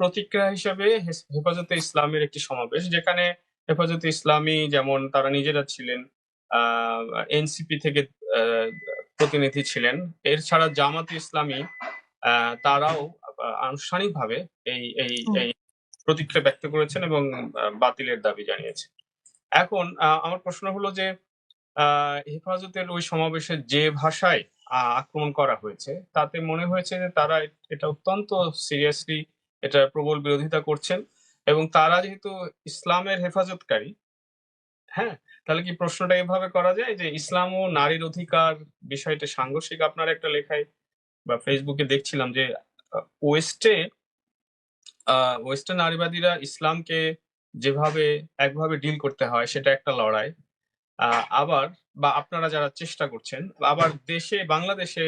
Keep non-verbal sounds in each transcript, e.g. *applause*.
প্রতিক্রিয়া হিসেবে হেফাজতে ইসলামের একটি সমাবেশ যেখানে হেফাজতে ইসলামী যেমন তারা নিজেরা ছিলেন এনসিপি থেকে প্রতিনিধি ছিলেন এর ছাড়া জামাত ইসলামী তারাও আনুষ্ঠানিকভাবে এই এই এই প্রতিক্রিয়া ব্যক্ত করেছেন এবং বাতিলের দাবি জানিয়েছেন। এখন আমার প্রশ্ন হলো যে আহ, হেফাজতের ওই সমাবেশে যে ভাষায় আহ, আক্রমণ করা হয়েছে তাতে মনে হয়েছে যে তারা এটা অত্যন্ত সিরিয়াসলি এটা প্রবল বিরোধিতা করছেন এবং তারা যেহেতু ইসলামের হেফাজতকারী হ্যাঁ? তাহলে কি প্রশ্নটা এভাবে করা যায় যে ইসলাম ও নারীর অধিকার বিষয়টা সাংঘর্ষিক? আপনার একটা লেখায় বা ফেসবুকে দেখছিলাম যে ওয়েস্টে ওয়েস্টে নারীবাদীরা ইসলামকে যেভাবে একভাবে ডিল করতে হয় সেটা একটা লড়াই। আবার বা আপনারা যারা চেষ্টা করছেন, আবার দেশে, বাংলাদেশে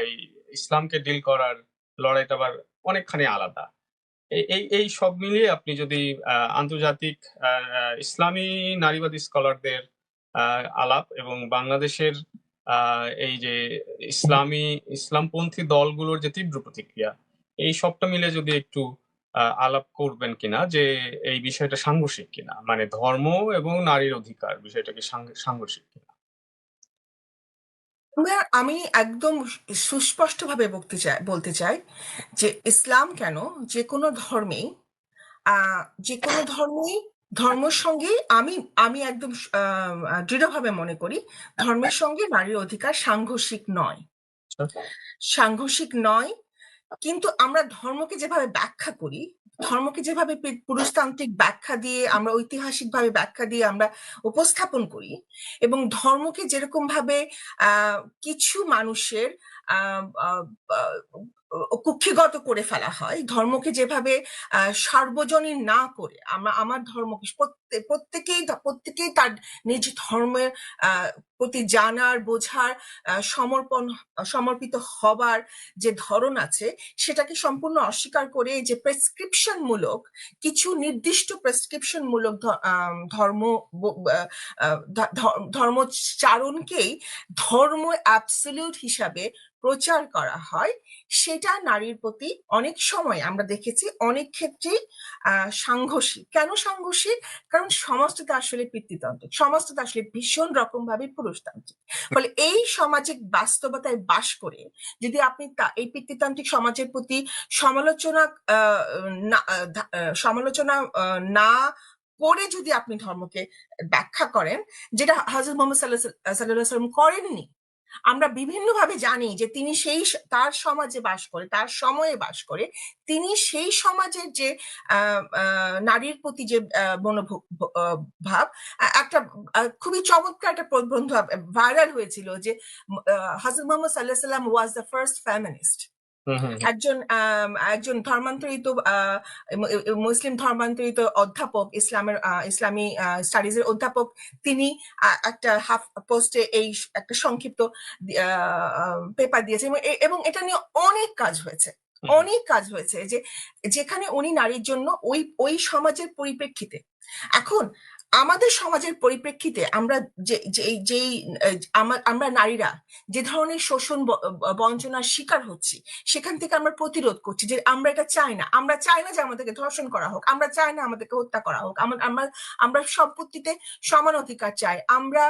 এই ইসলামকে ডিল করার লড়াইটা আবার অনেকখানি আলাদা। এই এই সব মিলিয়ে আপনি যদি আন্তর্জাতিক ইসলামী নারীবাদী স্কলারদের আলাপ এবং বাংলাদেশের এই যে ইসলামী, ইসলামপন্থী দলগুলোর যে তীব্র প্রতিক্রিয়া, এই সবটা মিলে যদি একটু আলাপ করবেন কিনা যে এই বিষয়টা সাংঘর্ষিক কিনা? মানে ধর্ম এবং নারীর অধিকার বিষয়টাকে সাংঘর্ষিক কিনা? আমরা- আমি একদম সুস্পষ্টভাবে বলতে চাই বলতে চাই যে ইসলাম কেন যে কোনো ধর্মেই আহ, যে কোনো ধর্মেই ধর্মের সঙ্গে আমি আমি একদম আহ, দৃঢ়ভাবে মনে করি ধর্মের সঙ্গে নারীর অধিকার সাংঘর্ষিক নয়। সাংঘর্ষিক নয় কিন্তু আমরা ধর্মকে যেভাবে ব্যাখ্যা করি, ধর্মকে যেভাবে পুরুষতান্ত্রিক ব্যাখ্যা দিয়ে আমরা ঐতিহাসিক ভাবে ব্যাখ্যা দিয়ে আমরা উপস্থাপন করি এবং ধর্মকে যেরকম ভাবে কিছু মানুষের কুক্ষিগত করে ফেলা হয়। ধর্মকে যেভাবে সার্বজনীন না করে আমরা আমার ধর্মকে প্রত্যে- প্রত্যেকেই প্রত্যেকেই তার নিজ ধর্মের প্রতি জানার, বোঝার সমর্পণ, সমর্পিত হবার যে ধরন আছে, সেটাকে সম্পূর্ণ অস্বীকার করে যে প্রেসক্রিপশন মূলক কিছু নির্দিষ্ট প্রেসক্রিপশন মূলক ধর্ম ধর্মচারণকেই ধর্ম অ্যাবসলিউট হিসাবে প্রচার করা হয় সেটা নারীর প্রতি অনেক সময় আমরা দেখেছি অনেক ক্ষেত্রেই আহ সাংঘর্ষিক কেন সাংঘর্ষিক কারণ সমাজটা আসলে পিতৃতান্ত্রিক সমাজটা আসলে ভীষণ রকম ভাবে পুরুষতান্ত্রিক ফলে এই সামাজিক বাস্তবতায় বাস করে যদি আপনি তা- এই পিতৃতান্ত্রিক সমাজের প্রতি সমালোচনা আহ, না আহ, সমালোচনা না করে যদি আপনি ধর্মকে ব্যাখ্যা করেন যেটা হাজর মোহাম্মদ সাল্লাহ সাল্লাম করেননি আমরা বিভিন্নভাবে জানি যে তিনি সেই তার সমাজে বাস করে, তার সময়ে বাস করে, তিনি সেই সমাজের যে নারীর প্রতি যে মনোভাব একটা খুবই চমৎকার একটা প্রবন্ধ ভাইরাল হয়েছিল যে হাজর মোহাম্মদ সাল্লাহ সাল্লাম ওয়াজ দ্য ফার্স্ট ফ্যামিনিস্ট একজন একজন ধর্মান্তরিত মুসলিম ধর্মান্তরিত অধ্যাপক ইসলামের ইসলামী স্টাডিজের অধ্যাপক তিনি একটা হাফ পোস্টে এই একটা সংক্ষিপ্ত পেপার দিয়েছেন এবং এটা নিয়ে অনেক কাজ হয়েছে। অনেক কাজ হয়েছে যে যেখানে উনি নারীর জন্য ওই ওই সমাজের পরিপ্রেক্ষিতে। এখন আমাদের সমাজের পরিপ্রেক্ষিতে আমরা যে যেই আমরা নারীরা যে ধরনের শোষণ বঞ্চনার শিকার হচ্ছি, সেখান থেকে আমরা প্রতিরোধ করছি যে আমরা এটা চাই না। আমরা চাই না যে আমাদেরকে ধর্ষণ করা হোক, আমরা চাই না আমাদেরকে হত্যা করা হোক। আমরা আমরা সম্পত্তিতে সমান অধিকার চাই, আমরা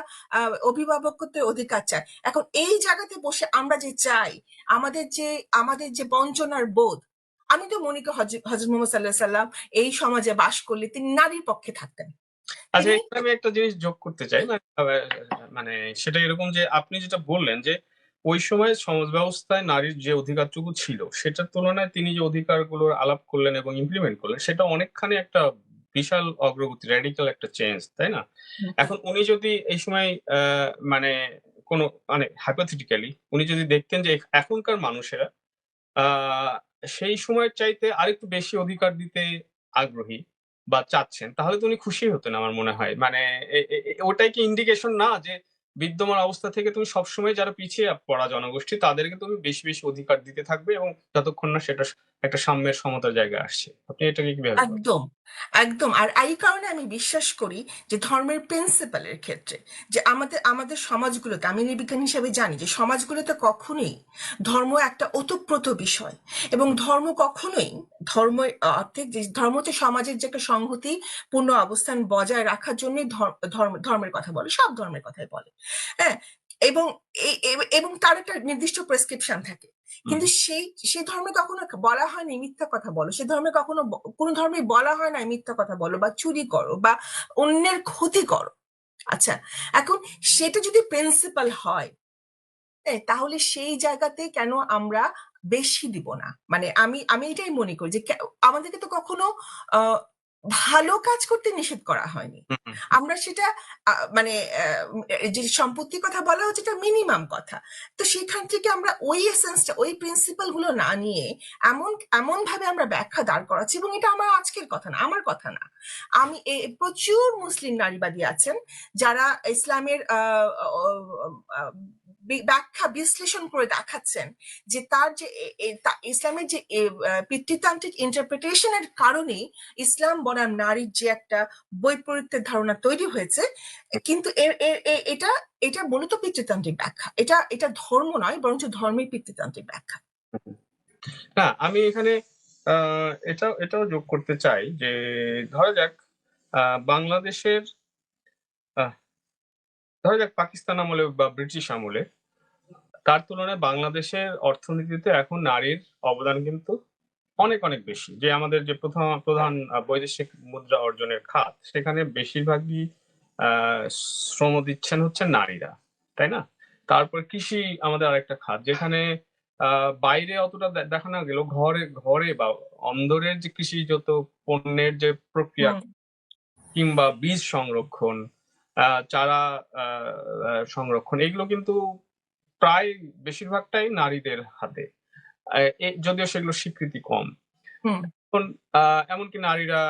অভিভাবকত্বের অধিকার চাই। এখন এই জায়গাতে বসে আমরা যে চাই, আমাদের যে আমাদের যে বঞ্চনার বোধ, আমি তো মনে করি হজরত মোহাম্মদ সাল্লাহ সাল্লাম এই সমাজে বাস করলে তিনি নারীর পক্ষে থাকতেন। আচ্ছা এখানে আমি একটা জিনিস যোগ করতে চাই মানে মানে সেটা এরকম যে আপনি যেটা বললেন যে ওই সময় সমাজ ব্যবস্থায় নারীর যে অধিকারটুকু ছিল সেটার তুলনায় তিনি যে অধিকারগুলোর আলাপ করলেন এবং ইমপ্লিমেন্ট করলেন সেটা অনেকখানি একটা বিশাল অগ্রগতি র্যাডিক্যাল একটা চেঞ্জ তাই না? এখন উনি যদি এই সময় আহ, মানে কোনো মানে হাইপোথেটিক্যালি উনি যদি দেখতেন যে এখনকার মানুষেরা আহ, সেই সময়ের চাইতে আরেকটু বেশি অধিকার দিতে আগ্রহী বা চাচ্ছেন, তাহলে তো উনি খুশি হতেন আমার মনে হয়। মানে ওটাই কি ইন্ডিকেশন না যে বিদ্যমান অবস্থা থেকে তুমি সবসময় যারা পিছিয়ে পড়া জনগোষ্ঠী, তাদেরকে তুমি বেশি বেশি অধিকার দিতে থাকবে এবং যতক্ষণ না সেটা একটা সাম্যের সমতার জায়গায় আসছে। আপনি এটাকে কীভাবে? একদম একদম। আর এই কারণে আমি বিশ্বাস করি যে ধর্মের প্রিন্সিপালের ক্ষেত্রে যে আমাদের আমাদের সমাজগুলোতে, আমি নির্বিজ্ঞান হিসেবে জানি যে সমাজগুলোতে কখনোই ধর্ম একটা ওতপ্রোত বিষয় এবং ধর্ম কখনোই ধর্ম অর্থে যে ধর্ম হচ্ছে সমাজের যে একটা সংহতিপূর্ণ অবস্থান বজায় রাখার জন্যই ধর্ম, ধর্মের কথা বলে, সব ধর্মের কথাই বলে। হ্যাঁ এবং এবং তার একটা নির্দিষ্ট প্রেসক্রিপশন থাকে। কিন্তু সেই সেই ধর্মে কখনো বলা হয়নি মিথ্যা কথা বলো। সে ধর্মে কখনো কোনো ধর্মে বলা হয় না মিথ্যা কথা বলো বা চুরি করো বা অন্যের ক্ষতি করো। আচ্ছা এখন সেটা যদি প্রিন্সিপাল হয় তাহলে সেই জায়গাতে কেন আমরা বেশি দিব না? মানে আমি আমি এটাই মনে করি যে কে- আমাদেরকে তো কখনো আহ, ভালো কাজ করতে নিষেধ করা হয়নি। আমরা সেটা মানে যে সম্পত্তির কথা বলা হচ্ছে এটা মিনিমাম কথা। তো সেখান থেকে আমরা ওই এসেন্সটা ওই প্রিন্সিপালগুলো না নিয়ে এমন এমন ভাবে আমরা ব্যাখ্যা দাঁড় করাচ্ছি এবং এটা আমার আজকের কথা না আমার কথা না। আমি এ- প্রচুর মুসলিম নারীবাদী আছেন যারা ইসলামের ব্যাখ্যা, বিশ্লেষণ করে দেখাচ্ছেন যে তার যে ইসলামের যে পিতৃতান্ত্রিক ইন্টারপ্রিটেশনের কারণেই ইসলাম বনাম নারীর যে একটা বৈপরীত্যের ধারণা তৈরি হয়েছে কিন্তু এ- এ- এ- এটা এটা মূলত পিতৃতান্ত্রিক ব্যাখ্যা এটা এটা ধর্ম নয়, বরঞ্চ ধর্মের পিতৃতান্ত্রিক ব্যাখ্যা। না, আমি এখানে এটাও এটাও যোগ করতে চাই যে, ধরা যাক বাংলাদেশের ধরা যাক পাকিস্তান আমলে বা ব্রিটিশ আমলে তার তুলনায় বাংলাদেশের অর্থনীতিতে এখন নারীর অবদান কিন্তু অনেক অনেক বেশি। যে আমাদের যে প্রথম প্রধান বৈদেশিক মুদ্রা অর্জনের খাত সেখানে বেশিরভাগই আহ, শ্রম দিচ্ছেন হচ্ছে নারীরা তাই না? তারপর কৃষি আমাদের আরেকটা খাত যেখানে আহ, বাইরে অতটা দেখা না গেল ঘরে ঘরে বা অন্দরের যে কৃষিজাত পণ্যের যে প্রক্রিয়া কিংবা বীজ সংরক্ষণ আহ, চারা সংরক্ষণ এগুলো কিন্তু প্রায় বেশিরভাগটাই নারীদের হাতে। যদিও সেগুলো স্বীকৃতি কম। এখন এমনকি নারীরা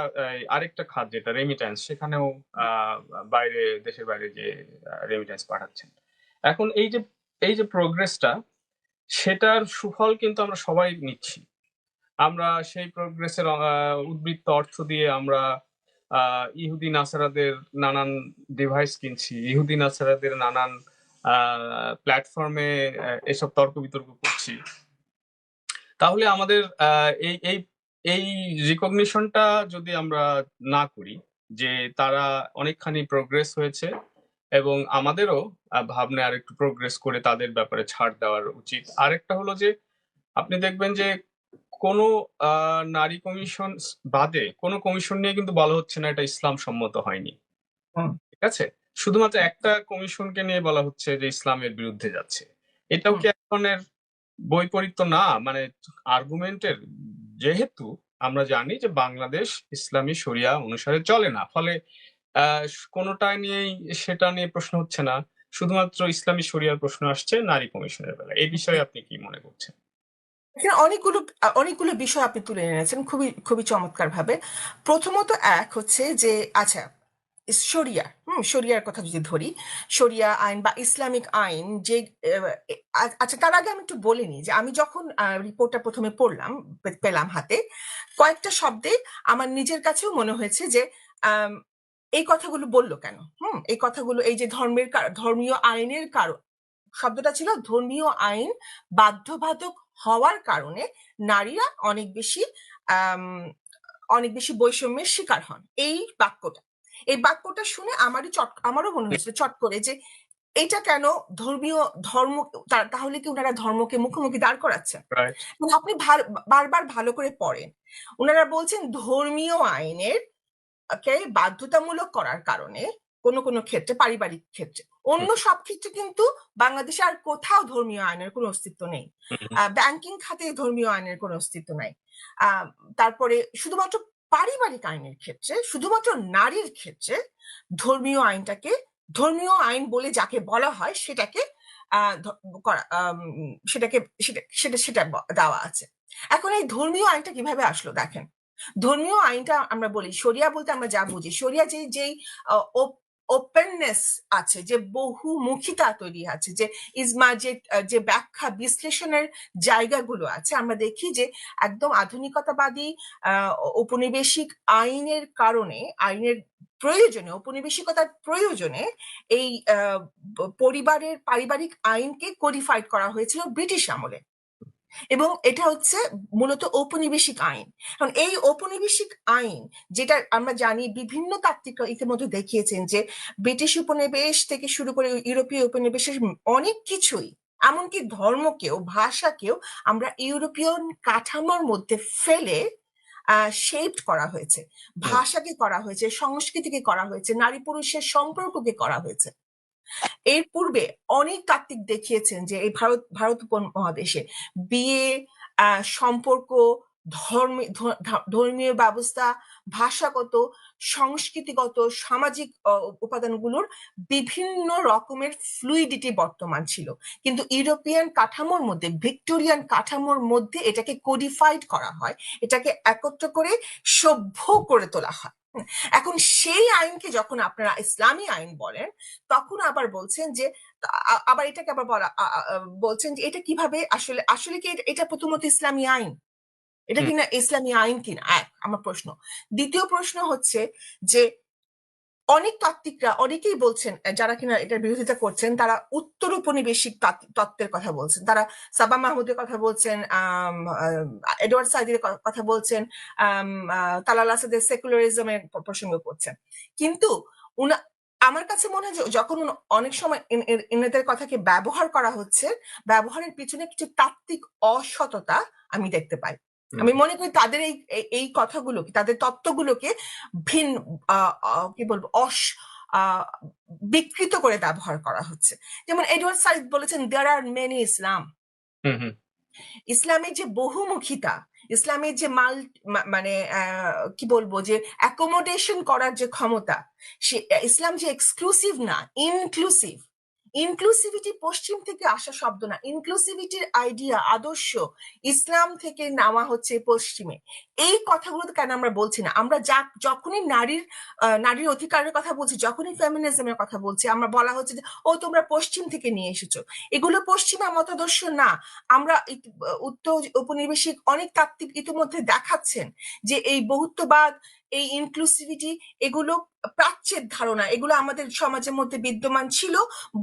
আরেকটা খাত যেটা রেমিট্যান্স সেখানেও বাইরে দেশের বাইরে যে রেমিট্যান্স পাঠাচ্ছেন। এখন এই যে এই যে প্রোগ্রেসটা সেটার সুফল কিন্তু আমরা সবাই নিচ্ছি। আমরা সেই প্রোগ্রেসের উদ্বৃত্ত অর্থ দিয়ে আমরা আহ, ইহুদি নাসারাদের নানান ডিভাইস কিনছি ইহুদি নাসারাদের নানান প্ল্যাটফর্মে এসব তর্ক বিতর্ক করছি। তাহলে আমাদের এই এই এই রিকগনিশনটা যদি আমরা না করি যে তারা অনেকখানি প্রোগ্রেস হয়েছে এবং আমাদেরও আহ, ভাবনায় আর একটু প্রোগ্রেস করে তাদের ব্যাপারে ছাড় দেওয়ার উচিত। আরেকটা হলো যে আপনি দেখবেন যে কোনো আহ, নারী কমিশন বাদে কোনো কমিশন নিয়ে কিন্তু বলা হচ্ছে না এটা ইসলাম সম্মত হয়নি। ঠিক আছে? শুধুমাত্র একটা কমিশনকে নিয়ে বলা হচ্ছে যে ইসলামের বিরুদ্ধে যাচ্ছে। এটাও কি এক ধরনের বৈপরীত্য? না মানে আর্গুমেন্টের যেহেতু আমরা জানি যে বাংলাদেশ ইসলামী শরিয়া অনুসারে চলে না ফলে আহ, কোনোটা নিয়েই সেটা নিয়ে প্রশ্ন হচ্ছে না। শুধুমাত্র ইসলামী শরিয়ার প্রশ্ন আসছে নারী কমিশনের বেলা এই বিষয়ে আপনি কি মনে করছেন? এখানে অনেকগুলো অনেকগুলো বিষয় আপনি তুলে এনেছেন খুবই খুবই চমৎকার ভাবে প্রথমত এক হচ্ছে যে আচ্ছা শরিয়া হুম শরিয়ার কথা যদি ধরি শরিয়া আইন বা ইসলামিক আইন যে আচ্ছা তার আগে আমি একটু বলিনি যে আমি যখন রিপোর্টটা প্রথমে পড়লাম পেলাম হাতে, কয়েকটা শব্দে আমার নিজের কাছেও মনে হয়েছে যে এই কথাগুলো বলল কেন? হুম, এই কথাগুলো, এই যে ধর্মের ধর্মীয় আইনের কারণ, শব্দটা ছিল ধর্মীয় আইন বাধ্যবাধক হওয়ার কারণে নারীরা অনেক বেশি অনেক বেশি বৈষম্যের শিকার হন। এই বাক্যটা। এই বাক্যটা শুনে আমারই চট আমারও মনে হয়েছিল চট করে যে এটা কেন ধর্মীয় ধর্ম তাহলে কি ওনারা ধর্মকে মুখোমুখি দাঁড় করাচ্ছেন? আপনি বারবার ভালো করে পড়েন। ওনারা বলছেন ধর্মীয় আইনের কে বাধ্যতামূলক করার কারণে কোনো কোনো ক্ষেত্রে পারিবারিক ক্ষেত্রে। অন্য সব ক্ষেত্রে কিন্তু বাংলাদেশে আর কোথাও ধর্মীয় আইনের কোনো অস্তিত্ব নেই। ব্যাংকিং খাতে ধর্মীয় আইনের কোনো অস্তিত্ব নাই। আহ, তারপরে শুধুমাত্র পারিবারিক আইনের ক্ষেত্রে, শুধুমাত্র নারীর ক্ষেত্রে ধর্মীয় আইনটাকে, ধর্মীয় আইন বলে যাকে বলা হয়, সেটাকে সেটাকে, সেটা সেটা দেওয়া আছে। এখন এই ধর্মীয় আইনটা কীভাবে আসলো দেখেন? ধর্মীয় আইনটা আমরা বলি সরিয়া বলতে আমরা যা বুঝি। সরিয়া যে যেই ওপেননেস আছে, যে বহুমুখিতা তৈরি আছে, যে ইজমা যে যে ব্যাখ্যা বিশ্লেষণের জায়গাগুলো আছে, আমরা দেখি যে একদম আধুনিকতাবাদী ঔপনিবেশিক আইনের কারণে, আইনের প্রয়োজনে, ঔপনিবেশিকতার প্রয়োজনে এই পরিবারের পারিবারিক আইনকে কোডিফাইড করা হয়েছিল ব্রিটিশ আমলে। এবং এটা হচ্ছে মূলত ঔপনিবেশিক আইন। কারণ এই ঔপনিবেশিক আইন যেটা আমরা জানি বিভিন্ন তাত্ত্বিকরা ইতিমধ্যে দেখিয়েছেন যে ব্রিটিশ উপনিবেশ থেকে শুরু করে ইউরোপীয় উপনিবেশের অনেক কিছুই এমনকি ধর্মকেও ভাষাকেও আমরা ইউরোপিয়ান কাঠামোর মধ্যে ফেলে শেপড করা হয়েছে। ভাষাকে করা হয়েছে সংস্কৃতিকে করা হয়েছে নারী পুরুষের সম্পর্ককে করা হয়েছে। এর পূর্বে অনেক তাত্ত্বিক দেখিয়েছেন যে এই ভারত ভারত উপমহাদেশে বিয়ে সম্পর্ক, ধর্মী- ধর্মীয় ব্যবস্থা, ভাষাগত, সংস্কৃতিগত, সামাজিক উপাদানগুলোর বিভিন্ন রকমের ফ্লুইডিটি বর্তমান ছিল। কিন্তু ইউরোপিয়ান কাঠামোর মধ্যে, ভিক্টোরিয়ান কাঠামোর মধ্যে এটাকে কোডিফাইড করা হয়। এটাকে একত্র করে সভ্য করে তোলা হয়। এখন সেই আইনকে যখন আপনারা ইসলামী আইন বলেন তখন আবার বলছেন যে আবার এটাকে আবার বলা বলছেন যে এটা কীভাবে আসলে আসলে কি এটা- এটা প্রথমত ইসলামী আইন? এটা কিনা ইসলামী আইন কিনা? এক আমার প্রশ্ন। দ্বিতীয় প্রশ্ন হচ্ছে যে অনেক তাত্ত্বিকরা অনেকেই বলছেন যারা কিনা এটার বিরোধিতা করছেন, তারা উত্তর উপনিবেশিক তত্ত্বের কথা বলছেন তারা সাবা মাহমুদের কথা বলছেন এডওয়ার্ড সাইদের কথা বলছেন তালাল আসাদের সেকুলারিজমের প্রসঙ্গ করছেন কিন্তু উনা, আমার কাছে মনে হয় যখন অনেক সময় এন- এন- এনাদের কথাকে ব্যবহার করা হচ্ছে, ব্যবহারের পিছনে কিছু তাত্ত্বিক অসততা আমি দেখতে পাই। আমি মনে করি তাদের এই এই- কথাগুলোকে তাদের তত্ত্বগুলোকে ভিন কি বলব অস বিকৃত করে ব্যবহার করা হচ্ছে। যেমন এডওয়ার্ড সাইদ বলেছেন দেয়ার আর মেনি ইসলাম ইসলামের যে বহুমুখিতা ইসলামের যে মাল মানে কি বলব যে অ্যাকোমোডেশন করার যে ক্ষমতা সে ইসলাম যে এক্সক্লুসিভ না ইনক্লুসিভ ইনক্লুসিভিটি পশ্চিম থেকে আসা শব্দ না। ইনক্লুসিভিটির আইডিয়া আদর্শ ইসলাম থেকে নেওয়া হচ্ছে পশ্চিমে। এই কথাগুলো কেন আমরা বলছি না? আমরা যা, যখনই নারীর নারীর অধিকারের কথা বলছি, যখনই ফেমিনিজমের কথা বলছি, আমরা বলা হচ্ছে যে, ও, তোমরা পশ্চিম থেকে নিয়ে এসেছ। এগুলো পশ্চিমা মতাদর্শ না। আমরা উত্তর উপনিবেশিক অনেক তাত্ত্বিক ইতিমধ্যে দেখাচ্ছেন যে এই বহুত্ববাদ, এই ইনক্লুসিভিটি এগুলো প্রাচ্যের ধারণা, এগুলো আমাদের সমাজের মধ্যে বিদ্যমান ছিল,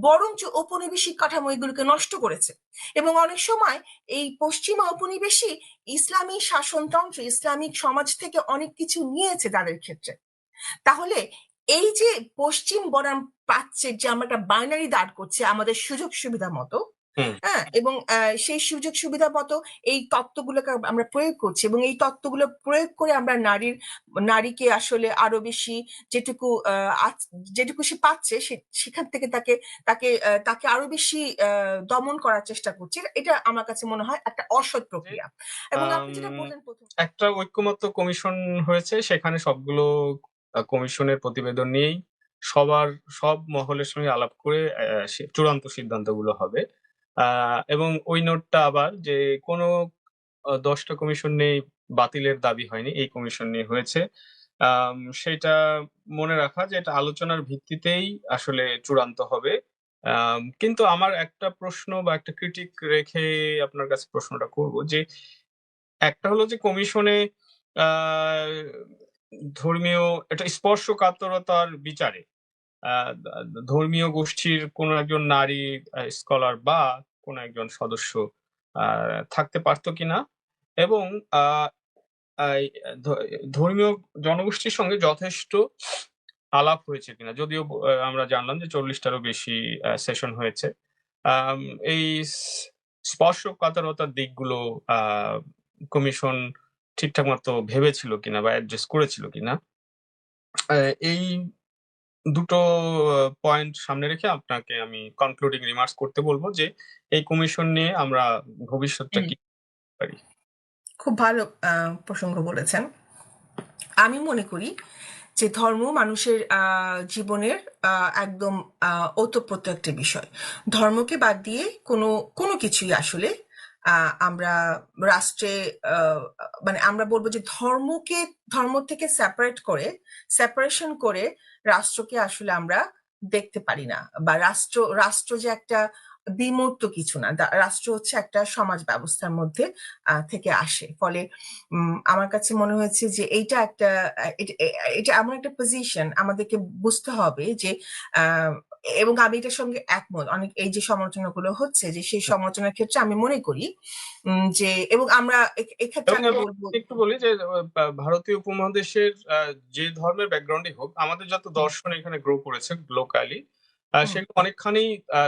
বরঞ্চ ঔপনিবেশিক কাঠামো এগুলোকে নষ্ট করেছে এবং অনেক সময় এই পশ্চিমা উপনিবেশই ইসলামী শাসনতন্ত্র, ইসলামিক সমাজ থেকে অনেক কিছু নিয়েছে তাদের ক্ষেত্রে তাহলে এই যে পশ্চিম বনাম প্রাচ্যের যে আমরা একটা বাইনারি দাঁড় করছে, আমাদের সুযোগ সুবিধা মতো। হ্যাঁ? এবং আহ, সেই সুযোগ সুবিধা মতো এই তত্ত্বগুলোকে আমরা প্রয়োগ করছি এবং এই তত্ত্বগুলো প্রয়োগ করে আমরা নারীর নারীকে আসলে আরও বেশি যেটুকু যেটুকু সে পাচ্ছে সে- সেখান থেকে তাকে তাকে তাকে আরও বেশি দমন করার চেষ্টা করছে। এটা আমার কাছে মনে হয় একটা অসৎ প্রক্রিয়া। এবং আপনি যেটা বললেন প্রথম একটা ঐক্যমত্য কমিশন হয়েছে সেখানে সবগুলো কমিশনের প্রতিবেদন নিয়েই সবার সব মহলের সঙ্গে আলাপ করে চূড়ান্ত সিদ্ধান্তগুলো হবে। এবং ওই নোটটা আবার যে কোনো দশটা কমিশন নেই বাতিলের দাবি হয়নি, এই কমিশন নিয়ে হয়েছে। সেটা মনে রাখা যে এটা আলোচনার ভিত্তিতেই আসলে চূড়ান্ত হবে। কিন্তু আমার একটা প্রশ্ন বা একটা ক্রিটিক রেখে আপনার কাছে প্রশ্নটা করব যে, একটা হলো যে কমিশনে ধর্মীয় একটা স্পর্শকাতরতার বিচারে ধর্মীয় গোষ্ঠীর কোন একজন নারী স্কলার বা কোন একজন সদস্য থাকতে পারতো কিনা এবং ধর্মীয় জনগোষ্ঠীর সঙ্গে যথেষ্ট আলাপ হয়েছে কিনা? যদিও আমরা জানলাম যে চল্লিশটারও বেশি সেশন হয়েছে। এই স্পর্শকাতরতার দিকগুলো কমিশন ঠিকঠাক মতো ভেবেছিল কিনা বা অ্যাডজাস্ট করেছিল কিনা? এই দুটো পয়েন্ট সামনে রেখে আপনাকে আমি কনক্লুডিং রিমার্কস করতে বলব যে এই কমিশন নিয়ে আমরা ভবিষ্যৎটা কি পারি খুব ভালো প্রসঙ্গ বলেছেন। আমি মনে করি যে ধর্ম মানুষের আহ, জীবনের আহ, একদম ওতপ্রোত একটি বিষয়। ধর্মকে বাদ দিয়ে কোনো কোনো কিছুই আসলে আমরা রাষ্ট্রে মানে আমরা বলব যে ধর্মকে, ধর্ম থেকে সেপারেট করে সেপারেশন করে রাষ্ট্রকে আসলে আমরা দেখতে পারি না। বা রাষ্ট্র রাষ্ট্র যে একটা বিমূর্ত কিছু না। রাষ্ট্র হচ্ছে একটা সমাজ ব্যবস্থার মধ্যে থেকে আসে। ফলে আমার কাছে মনে হয়েছে যে এইটা একটা এটা- এমন একটা পজিশন আমাদেরকে বুঝতে হবে যে এবং আমি এটার সঙ্গে একমত। অনেক এই যে সমালোচনাগুলো হচ্ছে যে সেই সমালোচনার ক্ষেত্রে আমি মনে করি যে এবং আমরা এক্ষেত্রে একটু বলি যে ভারতীয় উপমহাদেশের যে ধর্মের ব্যাকগ্রাউন্ডই হোক আমাদের যত দর্শন এখানে গ্রো করেছে লোকালি সেগুলো অনেকখানি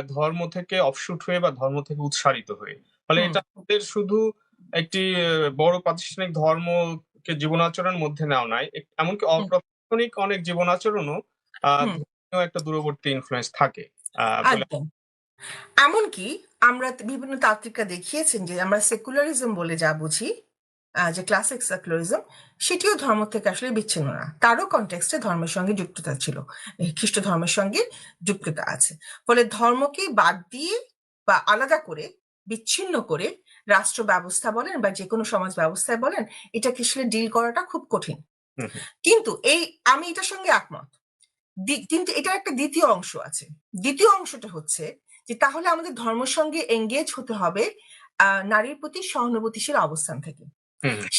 ধর্ম থেকে অফশুট হয়ে বা ধর্ম থেকে উৎসারিত হয়ে। ফলে এটা আমাদের শুধু একটি বড় প্রাতিষ্ঠানিক ধর্মকে জীবনাচরণের মধ্যে নেওয়া নাই এমনকি অপ্রাতিষ্ঠানিক অনেক জীবনাচরণও একটা দূরবর্তী ইনফ্লুয়েন্স থাকে। এমনকি আমরা বিভিন্ন তাত্ত্বিকরা দেখিয়েছেন যে আমরা সেকুলারিজম বলে যা বুঝি যে ক্লাসিক সেকুলারিজম সেটিও ধর্ম থেকে আসলে বিচ্ছিন্ন না। তারও কনটেক্সটে ধর্মের সঙ্গে যুক্ততা ছিল। খ্রিস্ট ধর্মের সঙ্গে যুক্ততা আছে। ফলে ধর্মকে বাদ দিয়ে বা আলাদা করে বিচ্ছিন্ন করে রাষ্ট্র ব্যবস্থা বলেন বা যে কোনো সমাজ ব্যবস্থায় বলেন এটাকে আসলে ডিল করাটা খুব কঠিন। কিন্তু এই আমি এটার সঙ্গে একমত। কিন্তু এটা একটা দ্বিতীয় অংশ আছে। দ্বিতীয় অংশটা হচ্ছে যে তাহলে আমাদের ধর্মের সঙ্গে এঙ্গেজ হতে হবে নারীর প্রতি সহানুভূতিশীল অবস্থান থেকে।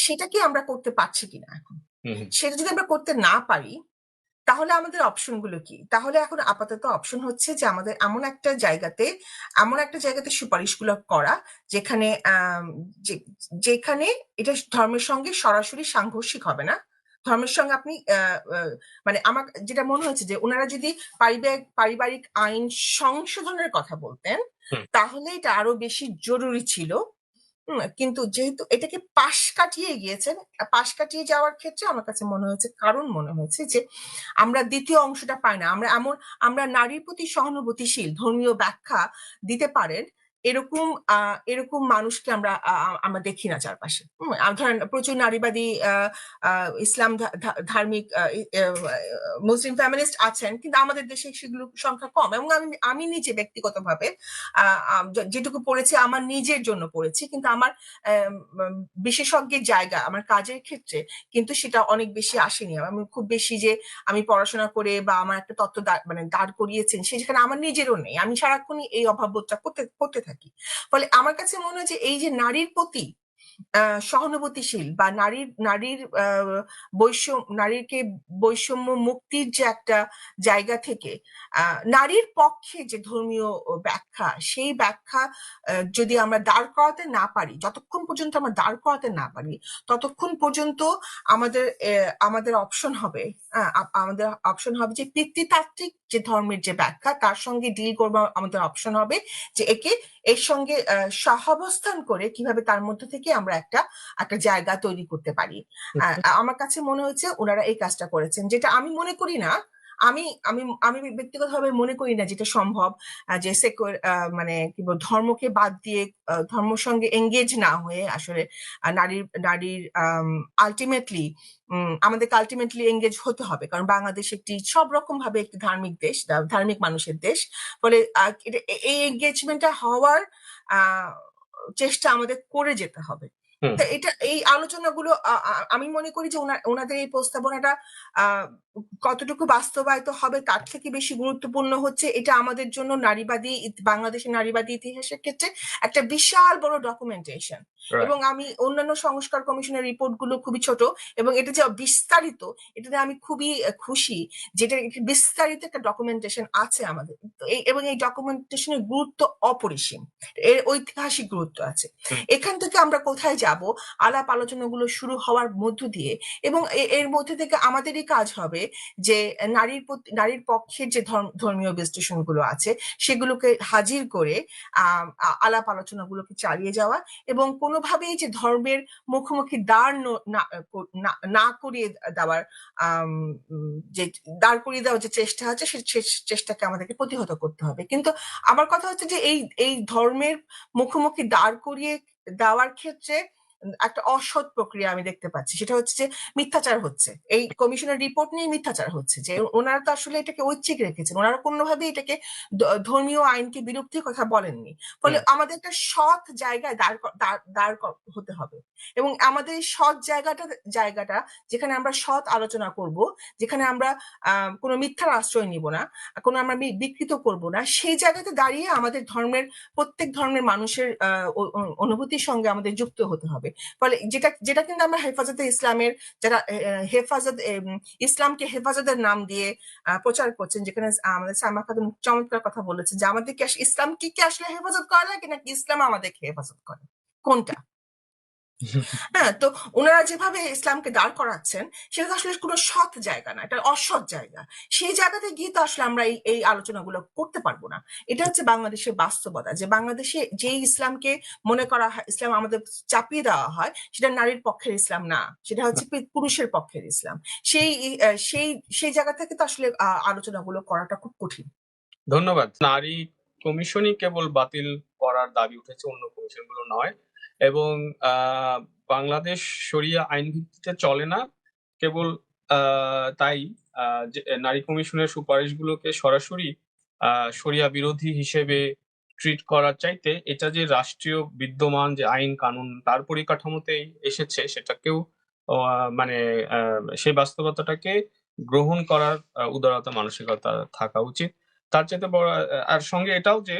সেটা কি আমরা করতে পারছি কিনা এখন? সেটা যদি আমরা করতে না পারি তাহলে আমাদের অপশনগুলো কি? তাহলে এখন আপাতত অপশন হচ্ছে যে আমাদের এমন একটা জায়গাতে এমন একটা জায়গাতে সুপারিশগুলো করা যেখানে যেখানে এটা ধর্মের সঙ্গে সরাসরি সাংঘর্ষিক হবে না। ধর্মের সঙ্গে আপনি মানে আমার যেটা মনে হয়েছে যে ওনারা যদি পারিবারিক পারিবারিক আইন সংশোধনের কথা বলতেন তাহলে এটা আরও বেশি জরুরি ছিল। হুম, কিন্তু যেহেতু এটাকে পাশ কাটিয়ে গিয়েছেন পাশ কাটিয়ে যাওয়ার ক্ষেত্রে আমার কাছে মনে হয়েছে কারণ মনে হয়েছে যে আমরা দ্বিতীয় অংশটা পাই না। আমরা এমন আমরা নারীর প্রতি সহানুভূতিশীল ধর্মীয় ব্যাখ্যা দিতে পারেন এরকম এরকম মানুষকে আমরা আমরা দেখি না চারপাশে। ধরেন প্রচুর নারীবাদী ইসলাম ধার্মিক মুসলিম ফ্যামিলিস্ট আছেন কিন্তু আমাদের দেশে সেগুলো সংখ্যা কম এবং আমি আমি নিজে ব্যক্তিগতভাবে যেটুকু পড়েছি আমার নিজের জন্য পড়েছি কিন্তু আমার আম, বিশেষজ্ঞের জায়গা আমার কাজের ক্ষেত্রে কিন্তু সেটা অনেক বেশি আসেনি। আমি খুব বেশি যে আমি পড়াশোনা করে বা আমার একটা তত্ত্ব মানে দাঁড় করিয়েছেন সেখানে আমার নিজেরও নেই। আমি সারাক্ষণই এই অভাববোধটা করতে করতে থাকি। ফলে আমার কাছে মনে হয় যে এই যে নারীর প্রতি সহানুভূতিশীল বা নারীর নারীর বৈষম্য নারীকে বৈষম্য মুক্তির যে একটা জায়গা থেকে নারীর পক্ষে যে ধর্মীয় ব্যাখ্যা, সেই ব্যাখ্যা যদি আমরা দাঁড় করাতে না পারি, যতক্ষণ পর্যন্ত আমরা দাঁড় করাতে না পারি, ততক্ষণ পর্যন্ত আমাদের আমাদের অপশন হবে আমাদের অপশন হবে যে পিতৃতাত্ত্বিক যে ধর্মের যে ব্যাখ্যা, তার সঙ্গে ডিল করব, আমাদের অপশন হবে যে একে, এর সঙ্গে সহাবস্থান করে কীভাবে তার মধ্যে থেকে আমরা একটা একটা জায়গা তৈরি করতে পারি। আমার কাছে মনে হয়েছে ওনারা এই কাজটা করেছেন যেটা আমি মনে করি না আমি আমি আমি ব্যক্তিগতভাবে মনে করি না যেটা সম্ভব যে সেকুলার মানে কি বল ধর্মকে বাদ দিয়ে আহ, ধর্মের সঙ্গে এঙ্গেজ না হয়ে আসলে নারীর নারীর আলটিমেটলি আমাদেরকে আলটিমেটলি এঙ্গেজ হতে হবে। কারণ বাংলাদেশ একটি সব রকম ভাবে একটি ধার্মিক দেশ ধার্মিক মানুষের দেশ। ফলে এই এঙ্গেজমেন্টটা হওয়ার আহ, চেষ্টা আমাদের করে যেতে হবে। হুম। তা এটা এই আলোচনাগুলো আ- আ- আমি মনে করি যে ওনা- ওনাদের এই প্রস্তাবনাটা আহ, কতটুকু বাস্তবায়িত হবে তার থেকে বেশি গুরুত্বপূর্ণ হচ্ছে এটা আমাদের জন্য নারীবাদী ইত- বাংলাদেশের নারীবাদী ইতিহাসের ক্ষেত্রে একটা বিশাল বড় ডকুমেন্টেশন. এবং আমি অন্যান্য সংস্কার কমিশনের রিপোর্টগুলো খুবই ছোট এবং এটা যে বিস্তারিত এটাতে আমি খুবই আহ, খুশি যেটা একটি বিস্তারিত একটা ডকুমেন্টেশন আছে আমাদের তো এই- এবং এই ডকুমেন্টেশনের গুরুত্ব অপরিসীম এর ঐতিহাসিক গুরুত্ব আছে হুম। এখান থেকে আমরা কোথায় যাব আলাপ আলোচনাগুলো শুরু হওয়ার মধ্য দিয়ে এবং এর মধ্যে থেকে আমাদেরই কাজ হবে যে নারীর নারীর পক্ষের যে ধর্ম- ধর্মীয় বিশ্লেষণগুলো আছে সেগুলোকে হাজির করে আলাপ আলোচনাগুলোকে চালিয়ে যাওয়া এবং কোনোভাবেই যে ধর্মের মুখোমুখি দাঁড় না করিয়ে দেওয়ার যে দাঁড় করিয়ে দেওয়ার যে চেষ্টা আছে সে- চেষ্টাকে আমাদেরকে প্রতিহত করতে হবে। কিন্তু আমার কথা হচ্ছে যে এই এই ধর্মের মুখোমুখি দাঁড় করিয়ে দেওয়ার ক্ষেত্রে একটা অসৎ প্রক্রিয়া আমি দেখতে পাচ্ছি। সেটা হচ্ছে যে মিথ্যাচার হচ্ছে। এই কমিশনের রিপোর্ট নিয়ে মিথ্যাচার হচ্ছে যে ওনারা তো আসলে এটাকে ঐচ্ছিক রেখেছেন। ওনারা কোনোভাবে এটাকে ধর্মীয় আইনকে বিরক্তির কথা বলেননি। ফলে আমাদের একটা সৎ জায়গায় দাঁড় দাঁড় হতে হবে। এবং আমাদের এই সৎ জায়গাটা জায়গাটা যেখানে আমরা সৎ আলোচনা করব যেখানে আমরা আহ কোনো মিথ্যার আশ্রয় নিব না কোনো আমরা বিকৃত করব না সেই জায়গাতে দাঁড়িয়ে আমাদের ধর্মের প্রত্যেক ধর্মের মানুষের অনুভূতির সঙ্গে আমাদের যুক্ত হতে হবে। ফলে যেটা যেটা কিন্তু আমরা হেফাজতে ইসলামের যারা হেফাজত ইসলামকে হেফাজতের নাম দিয়ে প্রচার করছেন, যেখানে আমাদের সামা খাতুন চমৎকার কথা বলেছে যে আমাদেরকে ইসলাম কি কি আসলে হেফাজত করে নাকি ইসলাম আমাদেরকে হেফাজত করে? কোনটা? *laughs* হ্যাঁ তো ওনারা যেভাবে ইসলামকে দাঁড় করাচ্ছেন সেটা তো আসলে কোনো সৎ জায়গা না এটা অসৎ জায়গা। সেই জায়গাতে গিয়ে তো আসলে আমরা এই এই আলোচনাগুলো করতে পারব না। এটা হচ্ছে বাংলাদেশের বাস্তবতা যে বাংলাদেশে যে ইসলামকে মনে করা হয় ইসলাম আমাদের চাপিয়ে দেওয়া হয় সেটা নারীর পক্ষের ইসলাম না সেটা হচ্ছে পুরুষের পক্ষের ইসলাম। সেই সেই সেই জায়গা থেকে তো আসলে আলোচনাগুলো করাটা খুব কঠিন। ধন্যবাদ। নারী কমিশনই কেবল বাতিল করার দাবি উঠেছে অন্য কমিশনগুলো নয়। এবং বাংলাদেশ শরিয়া আইন ভিত্তিতে চলে না। কেবল তাই নারী কমিশনের সুপারিশগুলোকে সরাসরি শরিয়া বিরোধী হিসেবে ট্রিট করার চাইতে এটা যে রাষ্ট্রীয় বিদ্যমান যে আইন কানুন তার পরিকাঠামোতেই এসেছে সেটাকেও মানে সেই বাস্তবতাটাকে গ্রহণ করার উদারতা, মানসিকতা থাকা উচিত। তার চাইতে বড় আর সঙ্গে এটাও যে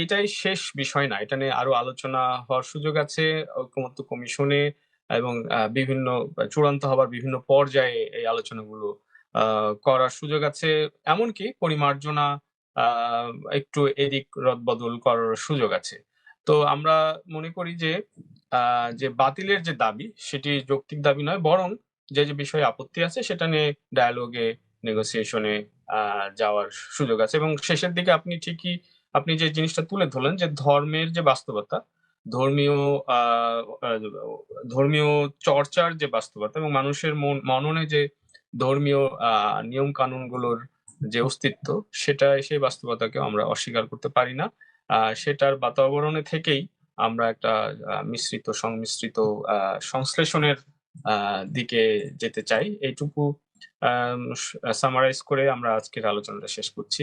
এটাই শেষ বিষয় না। এটা নিয়ে আরও আলোচনা হওয়ার সুযোগ আছে। ঐক্যমত্য কমিশনে এবং বিভিন্ন চূড়ান্ত হবার বিভিন্ন পর্যায়ে এই আলোচনাগুলো করার সুযোগ আছে। এমনকি পরিমার্জনা একটু এদিক রদবদল করার সুযোগ আছে। তো আমরা মনে করি যে যে বাতিলের যে দাবি, সেটি যৌক্তিক দাবি নয়, বরং যে যে বিষয়ে আপত্তি আছে, সেটা নিয়ে ডায়ালগে নেগোসিয়েশনে যাওয়ার সুযোগ আছে। এবং শেষের দিকে আপনি ঠিকই আপনি যে জিনিসটা তুলে ধরলেন যে ধর্মের যে বাস্তবতা, ধর্মীয় ধর্মীয় চর্চার যে বাস্তবতা এবং মানুষের মন, মননে যে ধর্মীয় নিয়ম কানুনগুলোর যে অস্তিত্ব, সেটা সেই বাস্তবতাকে আমরা অস্বীকার করতে পারি না। সেটার বাতাবরণে থেকেই আমরা একটা মিশ্রিত, সংমিশ্রিত সংশ্লেষণের দিকে যেতে চাই। এইটুকু সামারাইজ করে আমরা আজকের আলোচনাটা শেষ করছি।